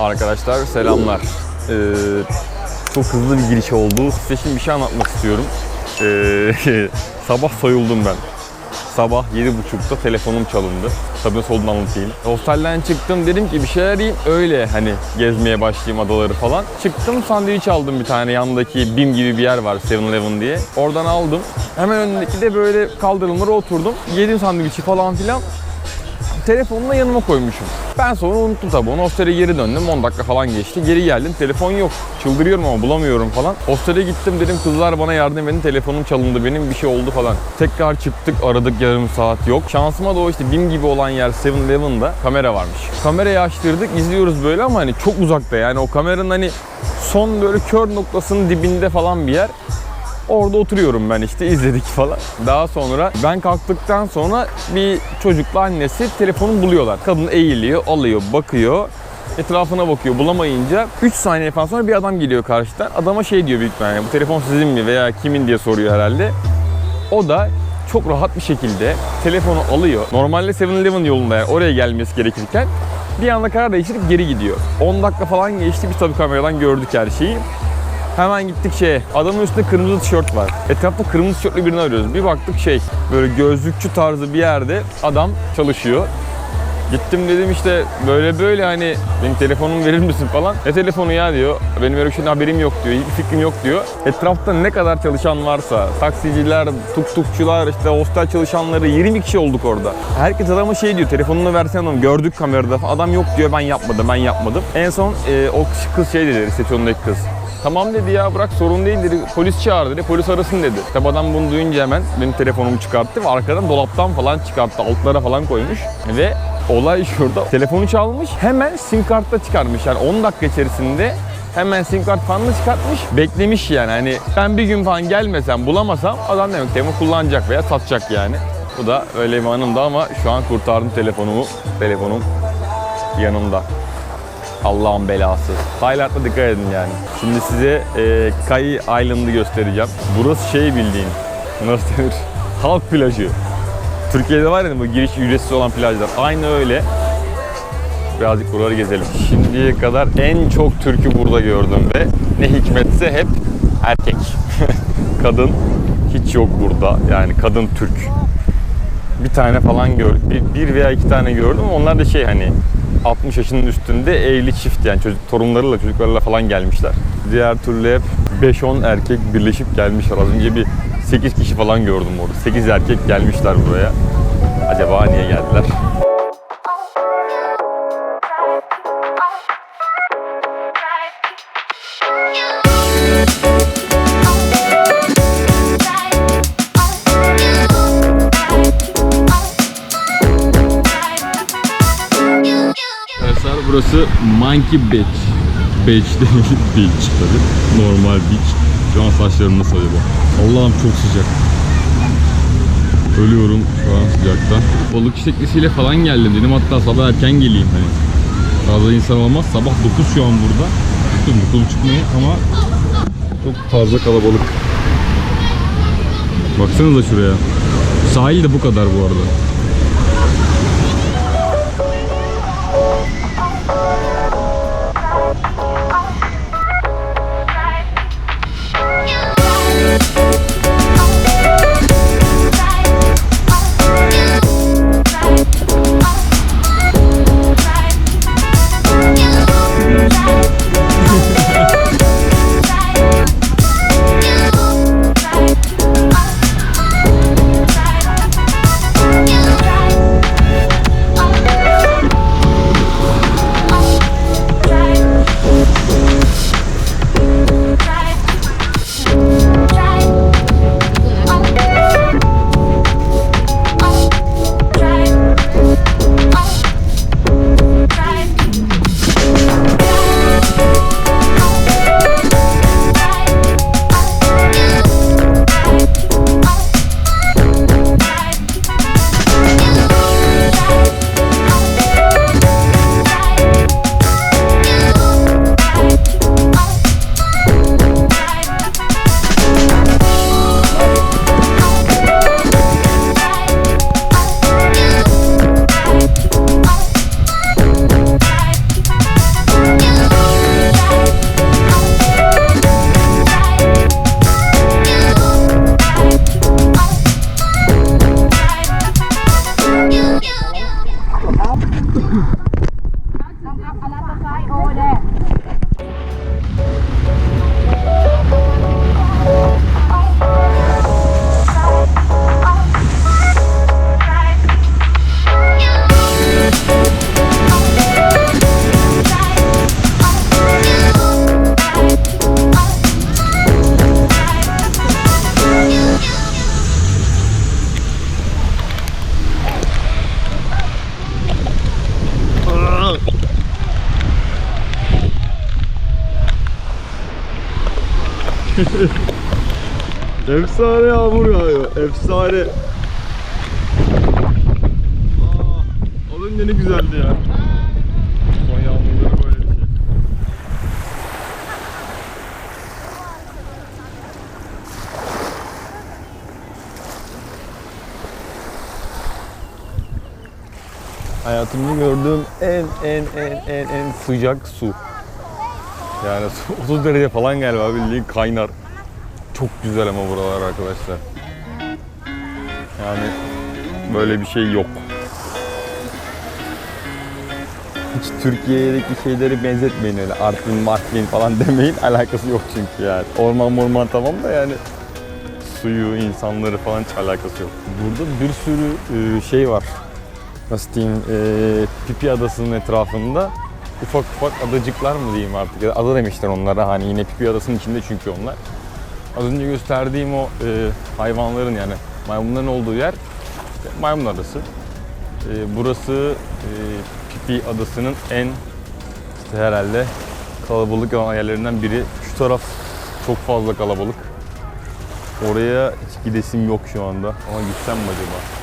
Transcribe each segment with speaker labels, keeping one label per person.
Speaker 1: Arkadaşlar selamlar. Ee, çok hızlı bir giriş oldu. Size şimdi bir şey anlatmak istiyorum. Ee, sabah soyuldum ben. Sabah 7.30'da telefonum çalındı. Tabii nasıl olduğunu anlatayım. Hostelden çıktım dedim ki bir şeyler yiyeyim öyle hani gezmeye başlayayım adaları falan. Çıktım sandviç aldım bir tane yanındaki BİM gibi bir yer var 7-Eleven diye. Oradan aldım. Hemen önündeki de böyle kaldırımlara oturdum. Yedim sandviçi falan filan. Telefonunu da yanıma koymuşum. Ben sonra unuttum tabii onu. Hostele geri döndüm. 10 dakika falan geçti. Geri geldim. Telefon yok. Çıldırıyorum ama bulamıyorum falan. Hostele gittim dedim kızlar bana yardım edin. Telefonum çalındı benim bir şey oldu falan. Tekrar çıktık aradık yarım saat yok. Şansıma da o işte BİM gibi olan yer 7-Eleven'da kamera varmış. Kamerayı açtırdık izliyoruz böyle ama hani çok uzakta yani o kameranın hani son böyle kör noktasının dibinde falan bir yer. Orada oturuyorum ben işte izledik falan. Daha sonra ben kalktıktan sonra bir çocukla annesi telefonu buluyorlar. Kadın eğiliyor, alıyor, bakıyor. Etrafına bakıyor bulamayınca 3 saniye falan sonra bir adam geliyor karşıdan. Adama şey diyor büyük ihtimalle bu telefon sizin mi veya kimin diye soruyor herhalde. O da çok rahat bir şekilde telefonu alıyor. Normalde 7-Eleven yolunda yani oraya gelmesi gerekirken bir anda karar değiştirip geri gidiyor. 10 dakika falan geçti biz tabii kameradan gördük her şeyi. Hemen gittik şeye. Adamın üstünde kırmızı tişört var. Etrafta kırmızı tişörtlü birini arıyoruz. Bir baktık şey böyle gözlükçü tarzı bir yerde adam çalışıyor. Gittim dedim işte böyle böyle hani benim telefonumu verir misin falan. Ne telefonu ya diyor. Benim öyle bir şeyden haberim yok diyor. Hiçbir fikrim yok diyor. Etrafta ne kadar çalışan varsa taksiciler, tuk-tukçular, işte hostel çalışanları 20 kişi olduk orada. Herkes adama şey diyor telefonunu versene adam gördük kamerada. Adam yok diyor ben yapmadım ben yapmadım. En son e, o kız şey dedi resepsiyondaki kız. Tamam dedi ya bırak sorun değil dedi. Polis çağır dedi. Polis arasın dedi. Tabi adam bunu duyunca hemen benim telefonumu çıkarttı ve arkadan dolaptan falan çıkarttı. Altlara falan koymuş. Ve olay şurada. Telefonu çalmış. Hemen sim kartta çıkarmış. Yani 10 dakika içerisinde hemen sim kart da çıkartmış. Beklemiş yani. Hani ben bir gün falan gelmesem bulamasam adam demek telefonu kullanacak veya satacak yani. Bu da öyle bir ama şu an kurtardım telefonumu. Telefonum yanımda. Allah'ın belası. Tayland'da dikkat edin yani. Şimdi size e, Kai Island'ı göstereceğim. Burası şey bildiğin, nasıl denir? Halk plajı. Türkiye'de var ya bu giriş ücretsiz olan plajlar. Aynı öyle. Birazcık buraları gezelim. Şimdiye kadar en çok türkü burada gördüm ve ne hikmetse hep erkek. kadın hiç yok burada. Yani kadın Türk. Bir tane falan gördüm. Bir, bir veya iki tane gördüm. Onlar da şey hani 60 yaşının üstünde evli çift yani çocuk torunlarıyla çocuklarıyla falan gelmişler. Diğer türlü hep 5-10 erkek birleşip gelmişler. Az önce bir 8 kişi falan gördüm orada. 8 erkek gelmişler buraya. Acaba niye geldiler? Arkadaşlar burası Monkey Beach. Beach değil, beach tabii. Normal beach. Şu an saçlarım nasıl acaba? Allah'ım çok sıcak. Ölüyorum şu an sıcaktan. Balık teknesiyle falan geldim dedim hatta sabah erken geleyim hani. Fazla insan olmaz. Sabah 9 şu an burada. Dur 9 çıkmaya ama çok fazla kalabalık. Baksanıza şuraya. Sahil de bu kadar bu arada. Efsane yağmur yağıyor. Efsane. Aa, önce ne güzeldi ya. Son yağmurları böyle bir şey. Hayatımda gördüğüm en en en en en sıcak su. Yani su 30 derece falan galiba bildiğin kaynar. Çok güzel ama buralar arkadaşlar. Yani böyle bir şey yok. Hiç Türkiye'deki şeyleri benzetmeyin öyle Artvin, Martvin falan demeyin. Alakası yok çünkü yani. Orman morman tamam da yani suyu, insanları falan hiç alakası yok. Burada bir sürü e, şey var. Nasıl diyeyim? e, Pipi Adası'nın etrafında ufak ufak adacıklar mı diyeyim artık. Ya da ada demişler onlara hani yine Pipi Adası'nın içinde çünkü onlar. Az önce gösterdiğim o e, hayvanların yani maymunların olduğu yer işte maymun adası. E, burası e, Pipi Adası'nın en işte herhalde kalabalık olan yerlerinden biri. Şu taraf çok fazla kalabalık. Oraya hiç gidesim yok şu anda. Ama gitsem mi acaba?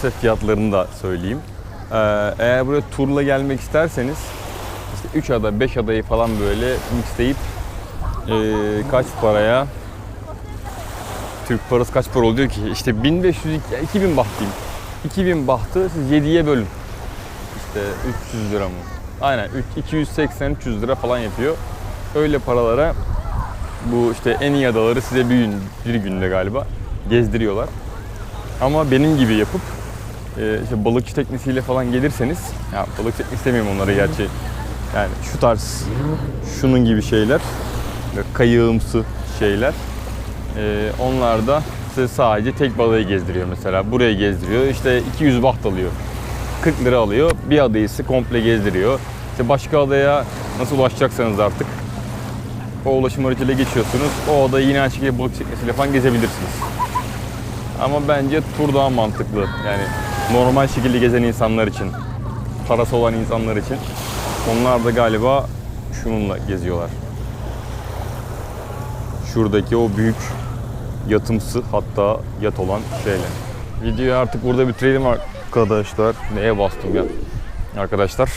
Speaker 1: Size fiyatlarını da söyleyeyim. Ee, eğer buraya turla gelmek isterseniz işte 3 ada 5 adayı falan böyle mixleyip ee, kaç paraya Türk parası kaç para oluyor ki? İşte 1500 2000 baht diyeyim. 2000 bahtı siz 7'ye bölün. İşte 300 lira mı? Aynen 280-300 lira falan yapıyor. Öyle paralara bu işte en iyi adaları size bir gün, bir günde galiba gezdiriyorlar. Ama benim gibi yapıp e, işte balıkçı teknesiyle falan gelirseniz, ya balık teknesi demiyorum onlara gerçi. Yani şu tarz, şunun gibi şeyler, kayığımsı şeyler. E, onlar da size sadece tek balığı gezdiriyor mesela. Burayı gezdiriyor. İşte 200 baht alıyor. 40 lira alıyor. Bir adayı size komple gezdiriyor. İşte başka adaya nasıl ulaşacaksanız artık o ulaşım aracıyla geçiyorsunuz. O adayı yine aynı şekilde balık teknesiyle falan gezebilirsiniz. Ama bence tur daha mantıklı. Yani normal şekilde gezen insanlar için, parası olan insanlar için. Onlar da galiba şununla geziyorlar. Şuradaki o büyük yatımsı hatta yat olan şeyle. Videoyu artık burada bitirelim arkadaşlar. Neye bastım ya? Arkadaşlar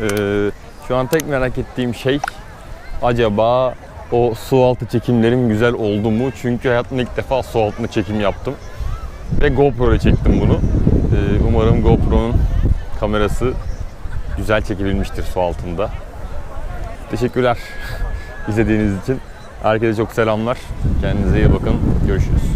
Speaker 1: eee, şu an tek merak ettiğim şey acaba o su altı çekimlerim güzel oldu mu? Çünkü hayatımda ilk defa su altında çekim yaptım. Ve GoPro ile çektim bunu. Umarım GoPro'nun kamerası güzel çekebilmiştir su altında. Teşekkürler izlediğiniz için. Herkese çok selamlar. Kendinize iyi bakın. Görüşürüz.